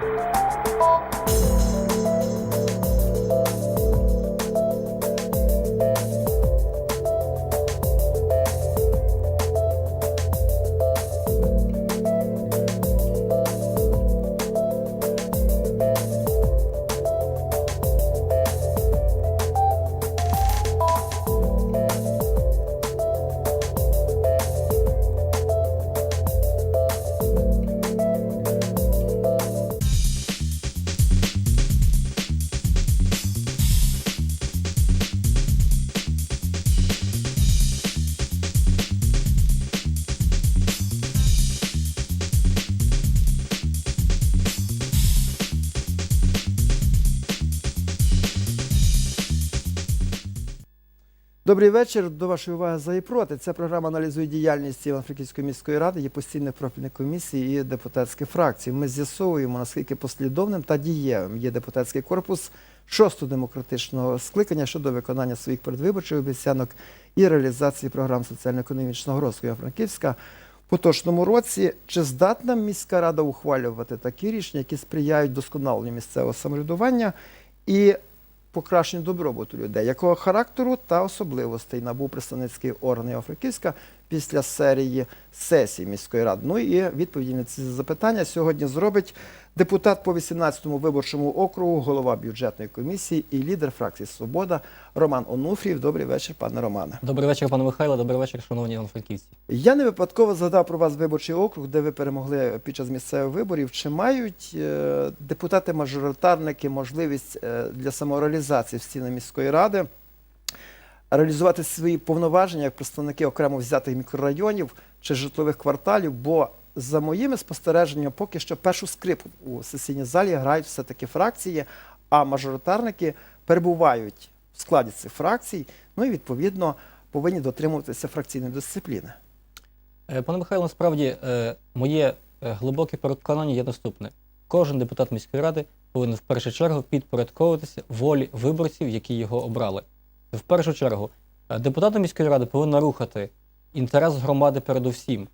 Bye. Добрий вечір. До вашої уваги за і проти. Ця програма аналізує діяльність Івано-Франківської міської ради, є постійних профільних комісій і депутатських фракцій. Ми з'ясовуємо, наскільки послідовним та дієвим є депутатський корпус шостого демократичного скликання щодо виконання своїх передвиборчих обіцянок і реалізації програм соціально-економічного розвитку Івано-Франківська. В поточному році чи здатна міська рада ухвалювати такі рішення, які сприяють досконаленню місцевого самоврядування і покращенню добробуту людей, якого характеру та особливостей набув представницький орган Івано-Франківська після серії сесій міської ради. Ну і відповіді на ці запитання сьогодні зробить депутат по 18-му виборчому округу, голова бюджетної комісії і лідер фракції Свобода Роман Онуфрієв. Добрий вечір, пане Романе. Добрий вечір, пане Михайло. Добрий вечір, шановні івано-франківці. Я не випадково згадав про вас виборчий округ, де ви перемогли під час місцевих виборів. Чи мають е, депутати-мажоритарники можливість е, для самореалізації в стінах міської ради реалізувати свої повноваження як представники окремо взятих мікрорайонів чи житлових кварталів? Бо за моїми спостереженнями, поки що першу скрипку у сесійній залі грають все-таки фракції, а мажоритарники перебувають в складі цих фракцій, ну і відповідно повинні дотримуватися фракційної дисципліни. Е, Пане Михайло, насправді е, моє е, глибоке переконання є наступне: кожен депутат міської ради повинен в першу чергу підпорядковуватися волі виборців, які його обрали. В першу чергу, е, депутати міської ради повинні рухати інтерес громади передусім,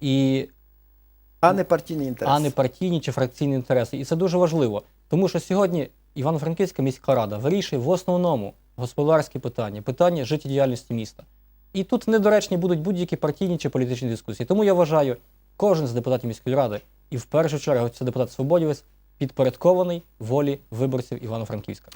і А не партійний інтерес. а не партійні чи фракційні інтереси. І це дуже важливо, тому що сьогодні Івано-Франківська міська рада вирішує в основному господарські питання, питання життєдіяльності міста. І тут недоречні будуть будь-які партійні чи політичні дискусії. Тому я вважаю, кожен з депутатів міської ради, і в першу чергу це депутат Свободівець, підпорядкований волі виборців Івано-Франківська.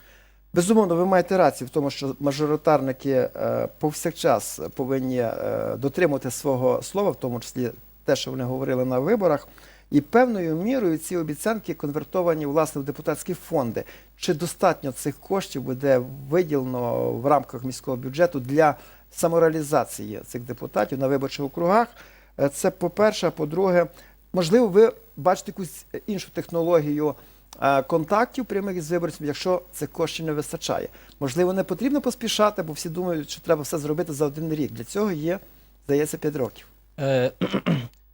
Безумовно, ви маєте рацію в тому, що мажоритарники е, повсякчас повинні е, дотримувати свого слова, в тому числі те, що вони говорили на виборах. І певною мірою ці обіцянки конвертовані власне в депутатські фонди. Чи достатньо цих коштів буде виділено в рамках міського бюджету для самореалізації цих депутатів на виборчих округах? Е, Це по-перше, по-друге, можливо, ви бачите якусь іншу технологію контактів прямих з виборцями, якщо цих коштів не вистачає. Можливо, не потрібно поспішати, бо всі думають, що треба все зробити за один рік. Для цього є, здається, 5 років. Е,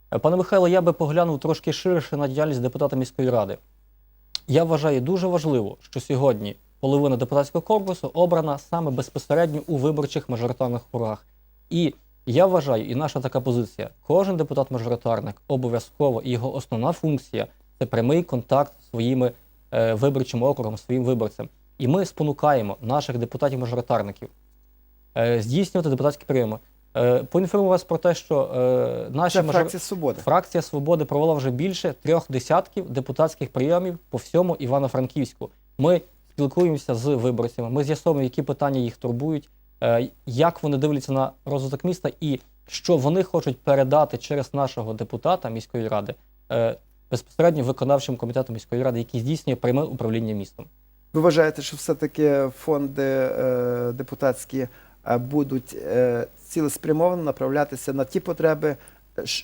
Пане Михайло, я би поглянув трошки ширше на діяльність депутата міської ради. Я вважаю дуже важливо, що сьогодні половина депутатського корпусу обрана саме безпосередньо у виборчих мажоритарних округах. І я вважаю, і наша така позиція: кожен депутат-мажоритарник обов'язково його основна функція це прямий контакт зі своїми е, виборчим округом, своїм виборцем. І ми спонукаємо наших депутатів-мажоритарників е, здійснювати депутатські прийоми. Е, поінформую вас про те, що е, наші мажор- фракція Свободи. Фракція Свободи провела вже більше трьох десятків депутатських прийомів по всьому Івано-Франківську. Ми спілкуємося з виборцями, ми з'ясовуємо, які питання їх турбують, як вони дивляться на розвиток міста і що вони хочуть передати через нашого депутата міської ради безпосередньо виконавчим комітетом міської ради, який здійснює пряме управління містом. Ви вважаєте, що все-таки фонди е, депутатські е, будуть е, цілеспрямовано направлятися на ті потреби,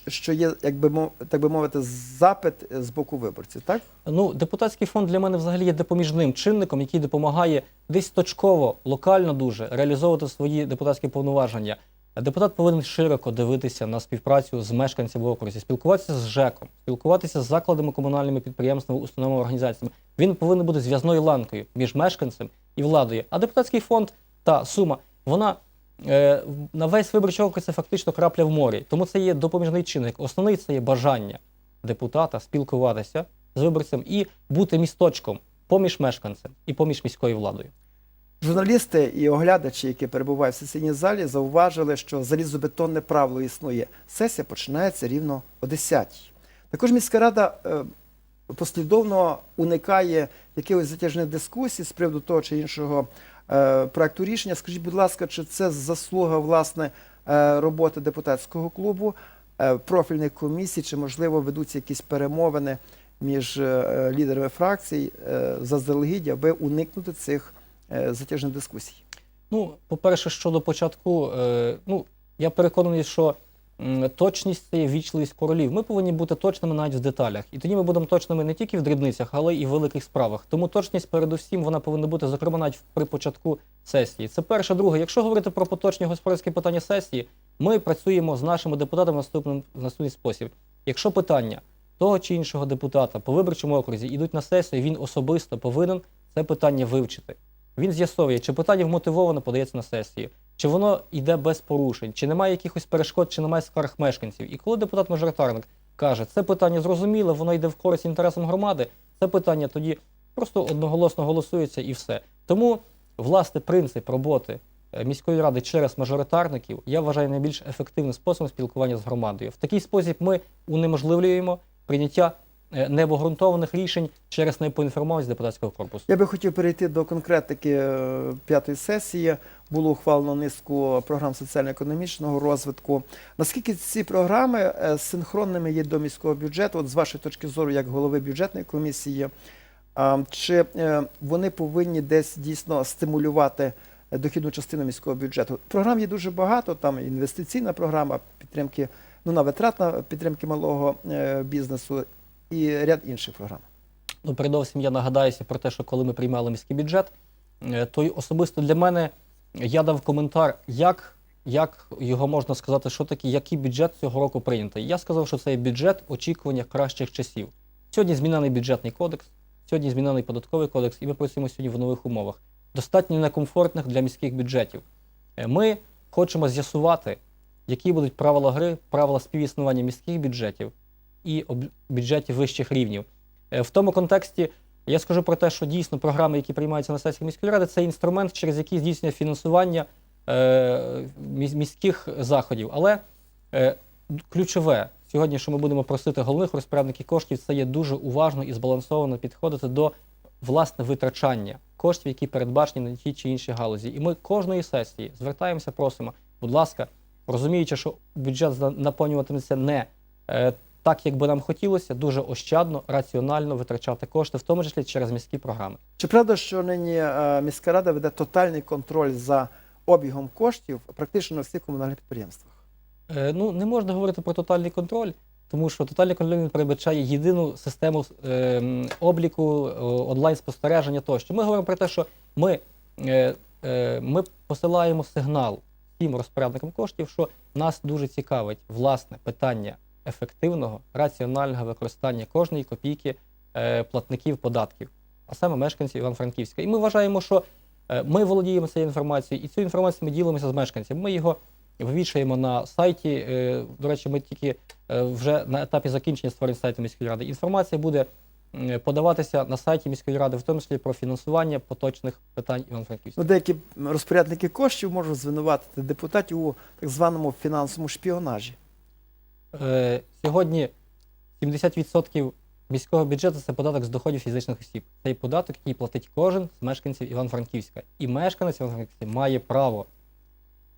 що є, як би мов, так би мовити, запит з боку виборців, так? Ну, депутатський фонд для мене взагалі є допоміжним чинником, який допомагає десь точково, локально дуже реалізовувати свої депутатські повноваження. Депутат повинен широко дивитися на співпрацю з мешканцями окрузі, спілкуватися з ЖЕКом, спілкуватися з закладами комунальними підприємствами, установами, організаціями. Він повинен бути зв'язною ланкою між мешканцем і владою. А депутатський фонд та сума, вона е, на весь виборчий округ це фактично крапля в морі. Тому це є допоміжний чинник. Основний це є бажання депутата спілкуватися з виборцем і бути місточком поміж мешканцем і поміж міською владою. Журналісти і оглядачі, які перебувають в сесійній залі, зауважили, що залізобетонне правило існує. Сесія починається рівно о 10 Також міська рада е, послідовно уникає якихось затяжних дискусій з приводу того чи іншого е, проекту рішення. Скажіть, будь ласка, чи це заслуга власне е, роботи депутатського клубу, профільних комісій, чи можливо ведуться якісь перемовини між лідерами фракцій заздалегідь, аби уникнути цих затяжних дискусій? Ну, по-перше, щодо початку, е, ну, я переконаний, що точність це є вічливість королів. Ми повинні бути точними навіть в деталях. І тоді ми будемо точними не тільки в дрібницях, але і в великих справах. Тому точність, передусім, вона повинна бути, зокрема, навіть при початку сесії. Це перше. Друге, якщо говорити про поточні господарські питання сесії, ми працюємо з нашими депутатами наступним в наступний спосіб. Якщо питання того чи іншого депутата по виборчому окрузі йдуть на сесію, він особисто повинен це питання вивчити. Він з'ясовує, чи питання вмотивовано подається на сесію, чи воно йде без порушень, чи немає якихось перешкод, чи немає скарг мешканців. І коли депутат-мажоритарник каже, це питання зрозуміле, воно йде в користь інтересам громади, це питання тоді просто одноголосно голосується і все. Тому, власне, принцип роботи е, міської ради через мажоритарників я вважаю найбільш ефективним способом спілкування з громадою. В такий спосіб ми унеможливлюємо прийняття необґрунтованих рішень через непоінформованість депутатського корпусу. Я би хотів перейти до конкретики е, п'ятої сесії. Було ухвалено низку програм соціально-економічного розвитку. Наскільки ці програми е, синхронними є до міського бюджету? От з вашої точки зору, як голови бюджетної комісії, чи е, вони повинні десь дійсно стимулювати е, дохідну частину міського бюджету? Програм є дуже багато. Там інвестиційна програма підтримки, ну на витратна підтримки малого е, бізнесу і ряд інших програм. Ну, передовсім я нагадаюся про те, що коли ми приймали міський бюджет, е, то особисто для мене я дав коментар, як, як його можна сказати, що таке, який бюджет цього року прийнятий. Я сказав, що це бюджет очікування кращих часів. Сьогодні змінений бюджетний кодекс, сьогодні змінений податковий кодекс, і ми працюємо сьогодні в нових умовах, достатньо некомфортних для міських бюджетів. Е, Ми хочемо з'ясувати, які будуть правила гри, правила співіснування міських бюджетів і бюджетів вищих рівнів. Е, В тому контексті я скажу про те, що дійсно програми, які приймаються на сесії міської ради, це інструмент, через який здійснює фінансування е, міських заходів. Але е, ключове сьогодні, що ми будемо просити головних розпорядників коштів, це є дуже уважно і збалансовано підходити до власне витрачання коштів, які передбачені на ті чи інші галузі. І ми кожної сесії звертаємося, просимо, будь ласка, розуміючи, що бюджет наповнюватиметься не так, як би нам хотілося, дуже ощадно, раціонально витрачати кошти, в тому числі через міські програми. Чи правда, що нині е, міська рада веде тотальний контроль за обігом коштів практично на всіх комунальних підприємствах? Е, ну, не можна говорити про тотальний контроль, тому що тотальний контроль він передбачає єдину систему е, обліку, е, онлайн-спостереження тощо. Ми говоримо про те, що ми, е, е, ми посилаємо сигнал всім розпорядникам коштів, що нас дуже цікавить власне питання ефективного, раціонального використання кожної копійки е, платників податків, а саме мешканців Івано-Франківська. І ми вважаємо, що е, ми володіємо цією інформацією, і цю інформацію ми ділимося з мешканцями. Ми його вивішуємо на сайті. Е, До речі, ми тільки вже на етапі закінчення створення сайту міської ради. Інформація буде подаватися на сайті міської ради, в тому числі про фінансування поточних питань Івано-Франківська. Ну, деякі розпорядники коштів можуть звинуватити депутатів у так званому фінансовому шпіонажі. Е, Сьогодні 70% міського бюджету це податок з доходів фізичних осіб. Цей податок, який платить кожен з мешканців Івано-Франківська. І мешканець Івано-Франківська має право,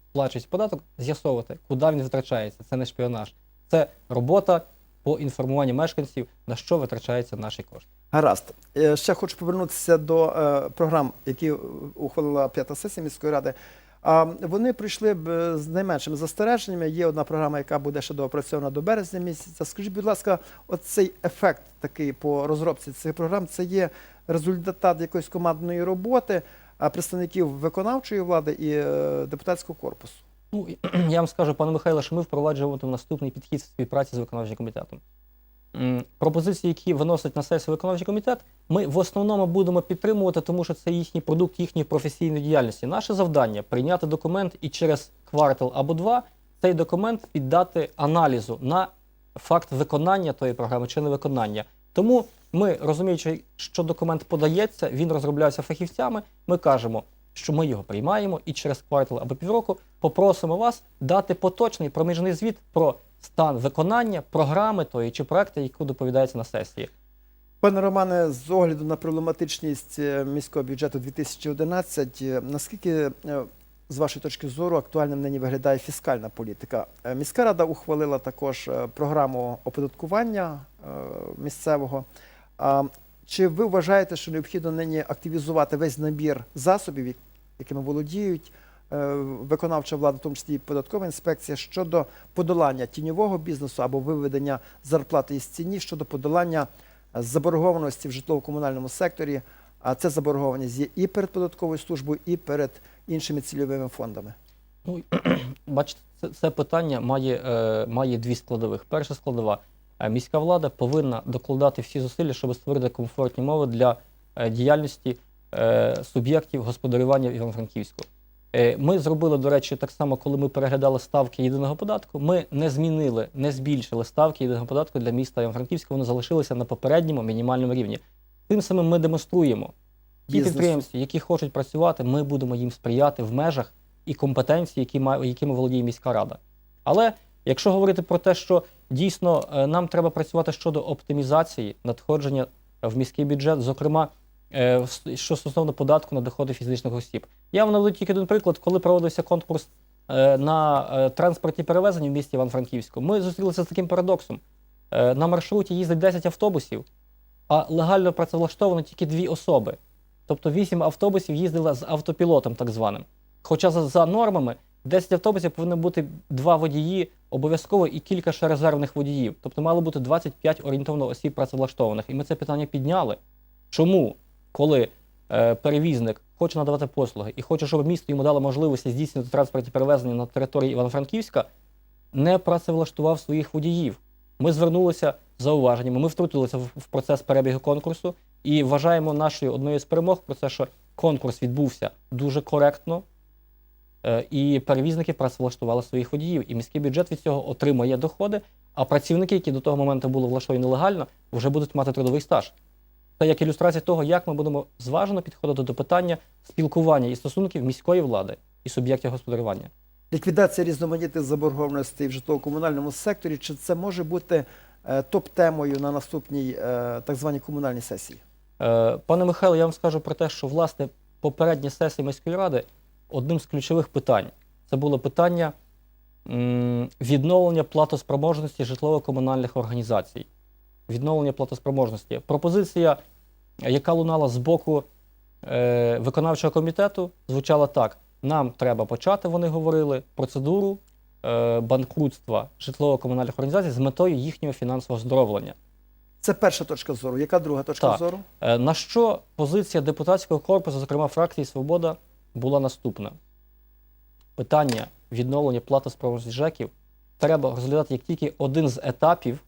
сплачуючи податок, з'ясовувати, куди він витрачається. Це не шпіонаж. Це робота по інформуванню мешканців, на що витрачаються наші кошти. Гаразд. Е, Ще хочу повернутися до е, програм, які ухвалила п'ята сесія міської ради. Вони прийшли б е, з найменшими застереженнями. Є одна програма, яка буде ще доопрацьована до березня місяця. Скажіть, будь ласка, оцей ефект такий по розробці цих програм це є результат якоїсь командної роботи представників виконавчої влади і е, депутатського корпусу. Ну, я вам скажу, пане Михайло, що ми впроваджуватимемо наступний підхід співпраці з виконавчим комітетом. Пропозиції, які виносить на сесію виконавчий комітет, ми в основному будемо підтримувати, тому що це їхній продукт їхньої професійної діяльності. Наше завдання прийняти документ і через квартал або два цей документ піддати аналізу на факт виконання тої програми чи невиконання. Тому Ми, розуміючи, що документ подається, він розробляється фахівцями, ми кажемо, що ми його приймаємо і через квартал або півроку попросимо вас дати поточний проміжний звіт про стан виконання програми тої чи проекту, яку доповідається на сесії. Пане Романе, з огляду на проблематичність е, міського бюджету 2011, е, наскільки е, з вашої точки зору актуальним нині виглядає фіскальна політика? Міська рада ухвалила також програму оподаткування місцевого. Чи ви вважаєте, що необхідно нині активізувати весь набір засобів, якими володіють виконавча влада, в тому числі і податкова інспекція, щодо подолання тіньового бізнесу або виведення зарплати із ціні щодо подолання е, заборгованості в житлово-комунальному секторі? А це заборгованість є і перед податковою службою, і перед іншими цільовими фондами. Ну, бачите, це, це питання має, е, має дві складових. Перша складова е, міська влада повинна докладати всі зусилля, щоб створити комфортні умови для е, діяльності е, суб'єктів господарювання в Івано-Франківську. Е, Ми зробили, до речі, так само, коли ми переглядали ставки єдиного податку, ми не змінили, не збільшили ставки єдиного податку для міста Івано-Франківська, вони залишилися на попередньому мінімальному рівні. Тим самим ми демонструємо, ті підприємці, які хочуть працювати, ми будемо їм сприяти в межах і компетенції, які має, якими володіє міська рада. Але якщо говорити про те, що дійсно е, нам треба працювати щодо оптимізації надходження в міський бюджет, зокрема, що стосовно податку на доходи фізичних осіб. Я вам наведу тільки один приклад, коли проводився конкурс е, на е, транспортні перевезення в місті Іван-Франківську, ми зустрілися з таким парадоксом. Е, На маршруті їздить 10 автобусів, а легально працевлаштовано тільки дві особи. Тобто 8 автобусів їздили з автопілотом, так званим. Хоча за, за нормами 10 автобусів повинно бути два водії обов'язково і кілька ще резервних водіїв. Тобто мало бути 25 орієнтовно осіб працевлаштованих. І ми це питання підняли. Чому, коли е, перевізник хоче надавати послуги і хоче, щоб місто йому дало можливості здійснювати транспортні перевезення на території Івано-Франківська, не працевлаштував своїх водіїв? Ми звернулися з зауваженнями, ми втрутилися в, процес перебігу конкурсу і вважаємо нашою одною з перемог про те, що конкурс відбувся дуже коректно, е, і перевізники працевлаштували своїх водіїв. І міський бюджет від цього отримує доходи, а працівники, які до того моменту були влаштовані нелегально, вже будуть мати трудовий стаж. Це як ілюстрація того, як ми будемо зважено підходити до питання спілкування і стосунків міської влади і суб'єктів господарювання. Ліквідація різноманітних заборгованостей в житлово-комунальному секторі. Чи це може бути е, топ-темою на наступній е, так званій комунальній сесії? Е, Пане Михайло, я вам скажу про те, що власне попередні сесії міської ради одним з ключових питань це було питання відновлення платоспроможності житлово-комунальних організацій. Відновлення платоспроможності. Пропозиція, яка лунала з боку е, виконавчого комітету, звучала так: нам треба почати, вони говорили, процедуру е, банкрутства житлово-комунальних організацій з метою їхнього фінансового оздоровлення. Це перша точка зору. Яка друга точка Так. зору? Е, На що позиція депутатського корпусу, зокрема фракції Свобода, була наступна: питання відновлення платоспроможності ЖЕКів треба розглядати як тільки один з етапів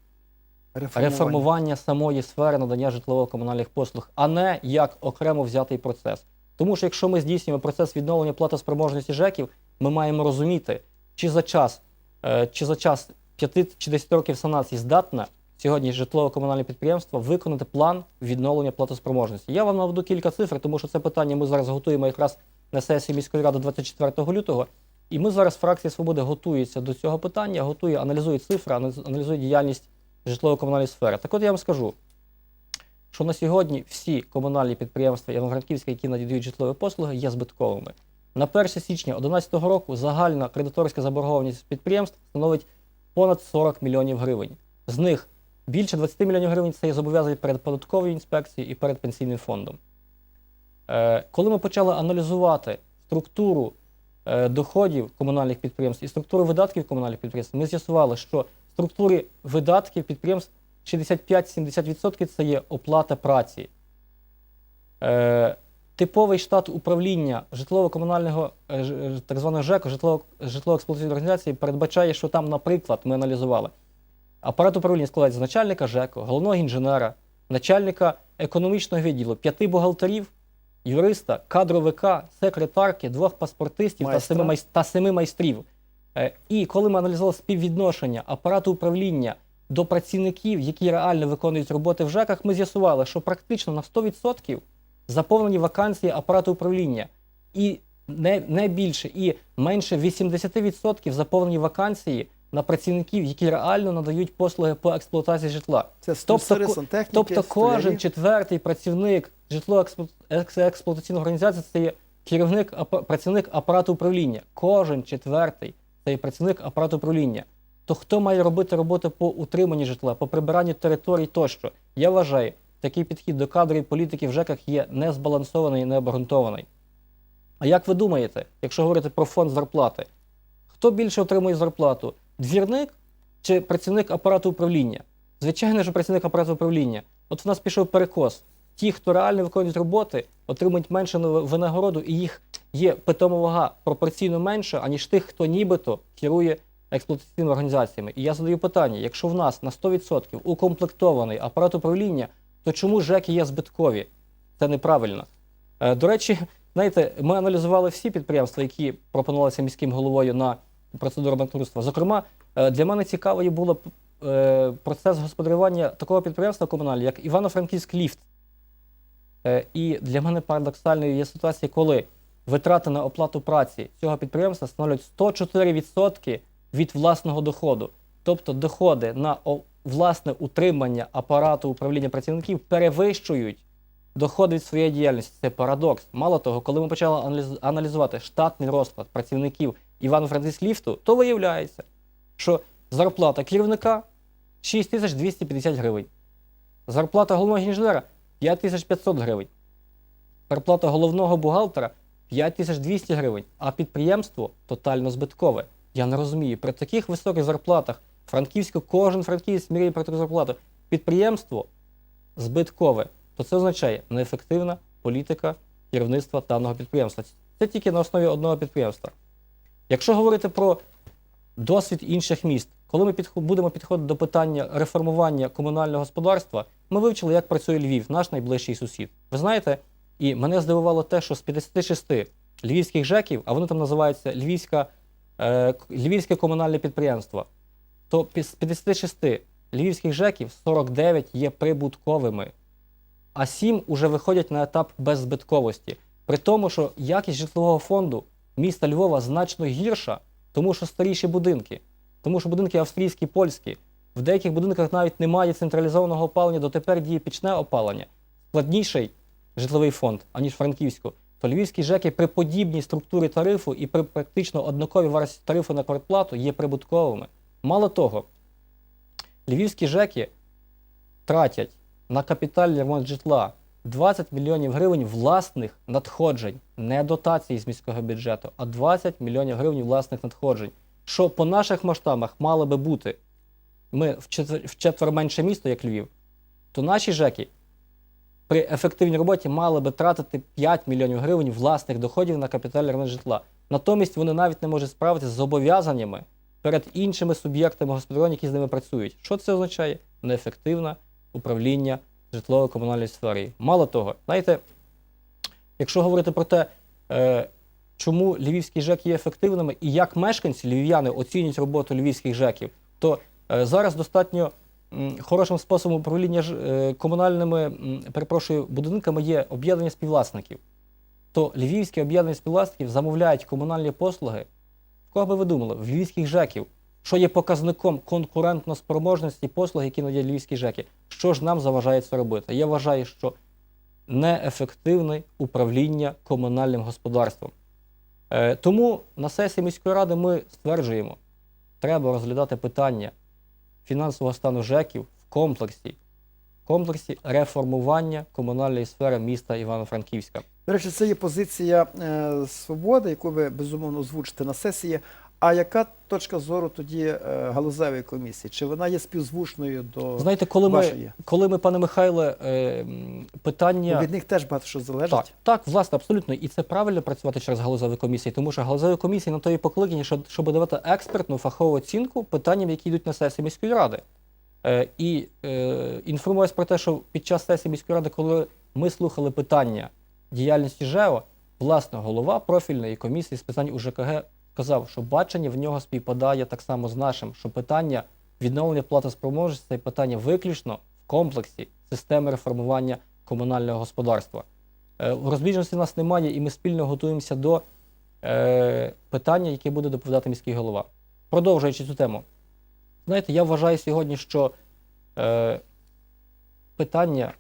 реформування самої сфери надання житлово-комунальних послуг, а не як окремо взятий процес. Тому що якщо ми здійснюємо процес відновлення платоспроможності ЖЕКів, ми маємо розуміти, чи за час, е, чи за час 5 чи 10 років санації здатна сьогодні житлово-комунальне підприємство виконати план відновлення платоспроможності. Я вам наведу кілька цифр, тому що це питання ми зараз готуємо якраз на сесії міської ради 24 лютого. І ми зараз фракція свободи готується до цього питання, готує, аналізує цифри, аналізує діяльність житлово-комунальної сфери. Так от я вам скажу, що на сьогодні всі комунальні підприємства Івано-Франківська, які надають житлові послуги, є збитковими. На 1 січня 2011 року загальна кредиторська заборгованість підприємств становить понад 40 мільйонів гривень. З них більше 20 мільйонів гривень це є зобов'язання перед податковою інспекцією і перед пенсійним фондом. Е, коли ми почали аналізувати структуру е, доходів комунальних підприємств і структуру видатків комунальних підприємств, ми з'ясували, що структурі видатків підприємств 65-70% це є оплата праці. Е, типовий штат управління житлово-комунального е, е, так званого житлово- житлово-експлуатаційної організації, передбачає, що там, наприклад, ми аналізували. Апарат управління складається з начальника ЖЕКу, головного інженера, начальника економічного відділу, п'яти бухгалтерів, юриста, кадровика, секретарки, двох паспортистів Майстра. та семи майстрів. Е, І коли ми аналізували співвідношення апарату управління до працівників, які реально виконують роботи в ЖЕКах, ми з'ясували, що практично на 100% заповнені вакансії апарату управління. І не, не більше, і менше 80% заповнені вакансії на працівників, які реально надають послуги по експлуатації житла. Це Тобто Тобто кожен четвертий працівник житлово-експлуатаційної організації це є керівник працівник апарату управління. Кожен четвертий це є працівник апарату управління. То хто має робити роботи по утриманні житла, по прибиранню територій тощо? Я вважаю, такий підхід до кадрів політики в ЖЕКах є незбалансований і необґрунтований. А як ви думаєте, якщо говорити про фонд зарплати, хто більше отримує зарплату? Двірник чи працівник апарату управління? Звичайно, що працівник апарату управління. От в нас пішов перекос. Ті, хто реально виконують роботи, отримують менше на- винагороду, і їх є питома вага пропорційно менша, аніж тих, хто нібито керує експлуатаційними організаціями. І я задаю питання: якщо в нас на 100% укомплектований апарат управління, то чому ЖЕКи є збиткові? Це неправильно. Е, До речі, знаєте, ми аналізували всі підприємства, які пропонувалися міським головою на процедуру банкрутства. Зокрема, е, для мене цікавою було е, процес господарювання такого підприємства комунального, як Івано-Франківськ Ліфт. Е, І для мене парадоксальною є ситуація, коли витрати на оплату праці цього підприємства становлять 104% від власного доходу. Тобто доходи на власне утримання апарату управління працівників перевищують доходи від своєї діяльності. Це парадокс. Мало того, коли ми почали аналізувати штатний розклад працівників Івано-Франківськ ліфту, то виявляється, що зарплата керівника 6250 гривень. Зарплата головного інженера 5500 гривень. Зарплата головного бухгалтера 5200 гривень, а підприємство тотально збиткове. Я не розумію, при таких високих зарплатах Франківську, кожен франківець міряє про таку зарплату. Підприємство збиткове, то це означає неефективна політика керівництва даного підприємства. Це тільки на основі одного підприємства. Якщо говорити про досвід інших міст, коли ми будемо підходити до питання реформування комунального господарства, ми вивчили, як працює Львів, наш найближчий сусід. Ви знаєте, і мене здивувало те, що з 56 львівських ЖЕКів, а вони там називаються Львівська, е, Львівське комунальне підприємство, то з 56 львівських ЖЕКів 49 є прибутковими, а 7 уже виходять на етап беззбитковості. При тому, що якість житлового фонду міста Львова значно гірша, тому що старіші будинки, тому що будинки австрійські, польські. В деяких будинках навіть немає централізованого опалення, дотепер діє пічне опалення. Складніший житловий фонд, аніж Франківську. То львівські ЖЕКи при подібній структурі тарифу і при практично однаковій вартості тарифу на квартплату є прибутковими. Мало того, львівські ЖЕКи тратять на капітальний ремонт житла 20 мільйонів гривень власних надходжень, не дотацій з міського бюджету, а 20 мільйонів гривень власних надходжень. Що по наших масштабах мало би бути ми в четвер, в четверо менше місто, як Львів, то наші ЖЕКи при ефективній роботі мали би тратити 5 мільйонів гривень власних доходів на капітальний ремонт житла. Натомість вони навіть не можуть справитися з зобов'язаннями перед іншими суб'єктами господарювання, які з ними працюють. Що це означає? Неефективне управління житлово-комунальної сфери. Мало того, знаєте, якщо говорити про те, е, чому львівські ЖЕКи є ефективними і як мешканці львів'яни оцінюють роботу львівських ЖЕКів, то зараз достатньо хорошим способом управління е, комунальними перепрошую, будинками є об'єднання співвласників. То львівські об'єднання співвласників замовляють комунальні послуги. Кого би ви думали? В львівських ЖЕКів. Що є показником конкурентно-спроможності послуг, які надають львівські ЖЕКи? Що ж нам заважає це робити? Я вважаю, що неефективне управління комунальним господарством. Е, тому на сесії міської ради ми стверджуємо, треба розглядати питання фінансового стану ЖЕКів в комплексі, в комплексі реформування комунальної сфери міста Івано-Франківська. До речі, це є позиція е, свободи, яку ви безумовно озвучите на сесії. А яка точка зору тоді е, галузевої комісії? Чи вона є співзвучною до Знаєте, коли ми, коли ми, пане Михайле, е, питання. Від них теж багато що залежить? Так, так, власне, абсолютно. І це правильно працювати через галузеві комісії, тому що галузеві комісії на то і покликані, щоб, давати експертну фахову оцінку питанням, які йдуть на сесії міської ради. Е, і е, інформую про те, що під час сесії міської ради, коли ми слухали питання діяльності ЖЕО, власне, голова профільної комісії з питань УЖКГ сказав, що бачення в нього співпадає так само з нашим, що питання відновлення платоспроможності це питання виключно в комплексі системи реформування комунального господарства. Е, Розбіжності нас немає, і ми спільно готуємося до е, питання, яке буде доповідати міський голова. Продовжуючи цю тему, знаєте, я вважаю сьогодні, що е, питання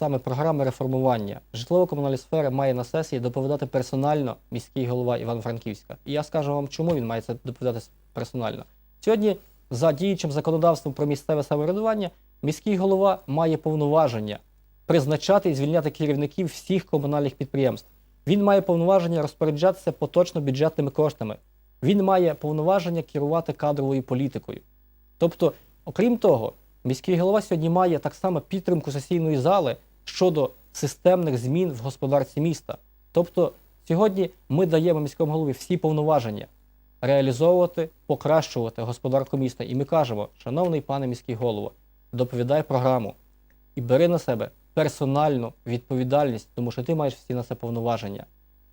саме програми реформування житлово-комунальної сфери має на сесії доповідати персонально міський голова Івано-Франківська. І я скажу вам, чому він має це доповідати персонально. Сьогодні, за діючим законодавством про місцеве самоврядування, міський голова має повноваження призначати і звільняти керівників всіх комунальних підприємств. Він має повноваження розпоряджатися поточно бюджетними коштами. Він має повноваження керувати кадровою політикою. Тобто, окрім того, міський голова сьогодні має так само підтримку сесійної зали щодо системних змін в господарці міста. Тобто, сьогодні ми даємо міському голові всі повноваження реалізовувати, покращувати господарку міста. І ми кажемо, шановний пане міський голово, доповідай програму і бери на себе персональну відповідальність, тому що ти маєш всі на це повноваження,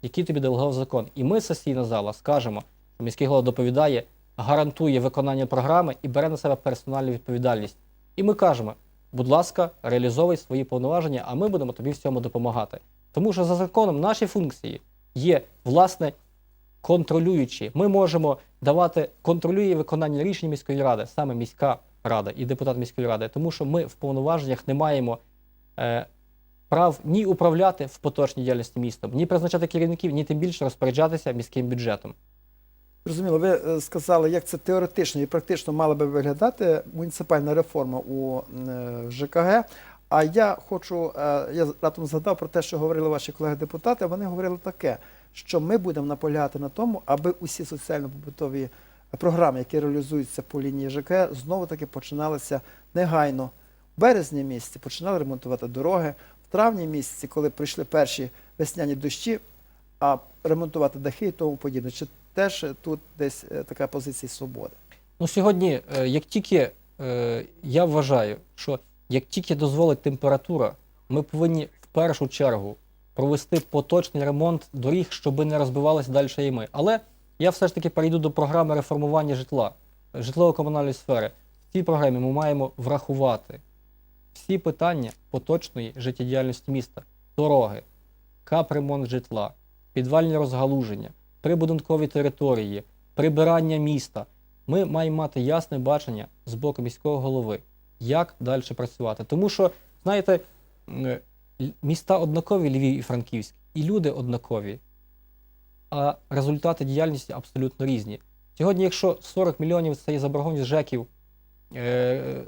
які тобі делегував закон. І ми, сесійна зала, скажемо, що міський голова доповідає, гарантує виконання програми і бере на себе персональну відповідальність. І ми кажемо, будь ласка, реалізовуй свої повноваження, а ми будемо тобі в цьому допомагати. Тому що за законом наші функції є, власне, контролюючі. Ми можемо давати, контролює виконання рішень міської ради, саме міська рада і депутат міської ради, тому що ми в повноваженнях не маємо е, прав ні управляти в поточній діяльності містом, ні призначати керівників, ні тим більше розпоряджатися міським бюджетом. Зрозуміло, ви е, сказали, як це теоретично і практично мала би виглядати муніципальна реформа у е, ЖКГ. А я хочу, е, я раптом згадав про те, що говорили ваші колеги-депутати. Вони говорили таке, що ми будемо наполягати на тому, аби усі соціально-побутові програми, які реалізуються по лінії ЖКГ, знову таки починалися негайно. В березні місяці починали ремонтувати дороги. В травні місяці, коли прийшли перші весняні дощі, а ремонтувати дахи і тому подібне. Теж тут десь е, така позиція свободи? Ну, сьогодні, е, як тільки е, я вважаю, що як тільки дозволить температура, ми повинні в першу чергу провести поточний ремонт доріг, щоб не розбивалися далі ями. Але я все ж таки перейду до програми реформування житла, житлово-комунальної сфери. В цій програмі ми маємо врахувати всі питання поточної життєдіяльності міста, дороги, капремонт житла, підвальні розгалуження, прибудинкові території, прибирання міста. Ми маємо мати ясне бачення з боку міського голови, як далі працювати. Тому що, знаєте, міста однакові Львів і Франківськ, і люди однакові, а результати діяльності абсолютно різні. Сьогодні, якщо 40 мільйонів це є заборгованість ЖЕКів е,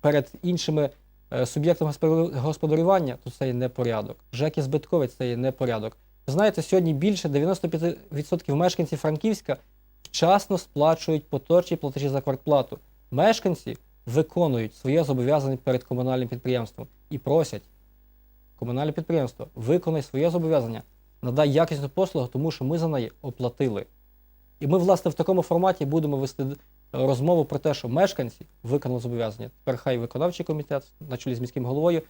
перед іншими е, суб'єктами господарювання, то це є непорядок. ЖЕКи збиткові це є непорядок. Знаєте, сьогодні більше 95% мешканців Франківська вчасно сплачують поточні платежі за квартплату. Мешканці виконують своє зобов'язання перед комунальним підприємством і просять комунальне підприємство, виконай своє зобов'язання, надай якісну послугу, тому що ми за неї оплатили. І ми, власне, в такому форматі будемо вести розмову про те, що мешканці виконали зобов'язання. Тепер хай виконавчий комітет на чолі з міським головою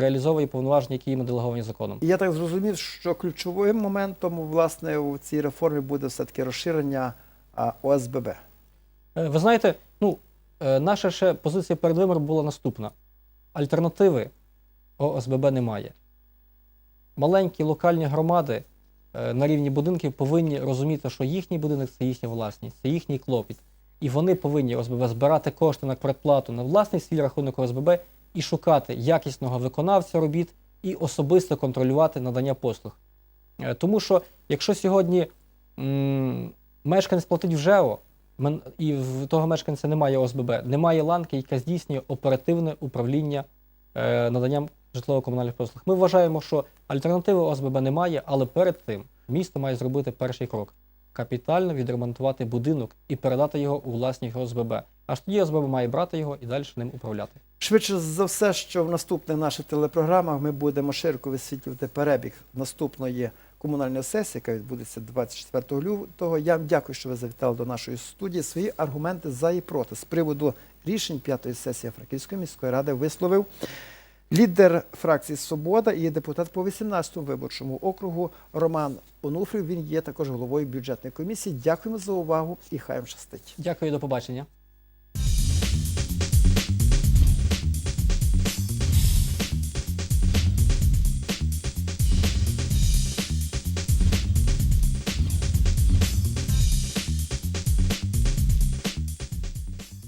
реалізовує повноваження, які їм делеговані законом. Я так зрозумів, що ключовим моментом власне у цій реформі буде все-таки розширення ОСББ. Е, Ви знаєте, ну, е, наша ще позиція перед вибором була наступна: альтернативи ОСББ немає. Маленькі локальні громади е, на рівні будинків повинні розуміти, що їхній будинок це їхня власність, це їхній клопіт. І вони повинні ОСББ збирати кошти на квартплату на власний свій рахунок ОСББ і шукати якісного виконавця робіт і особисто контролювати надання послуг. Е, Тому що якщо сьогодні м, мешканець платить в ЖЕО, і в того мешканця немає ОСББ, немає ланки, яка здійснює оперативне управління е, наданням житлово-комунальних послуг. Ми вважаємо, що альтернативи ОСББ немає, але перед тим місто має зробити перший крок капітально відремонтувати будинок і передати його у власність ОСББ. Аж тоді ОСББ має брати його і далі ним управляти. Швидше за все, що в наступних наших телепрограмах ми будемо широко висвітлювати перебіг наступної комунальної сесії, яка відбудеться 24 лютого. Я вам дякую, що ви завітали до нашої студії. Свої аргументи за і проти з приводу рішень п'ятої сесії Франківської міської ради висловив лідер фракції Свобода і депутат по 18-му виборчому округу Роман Онуфрів. Він є також головою бюджетної комісії. Дякуємо за увагу і хай вам щастить. Дякую, до побачення.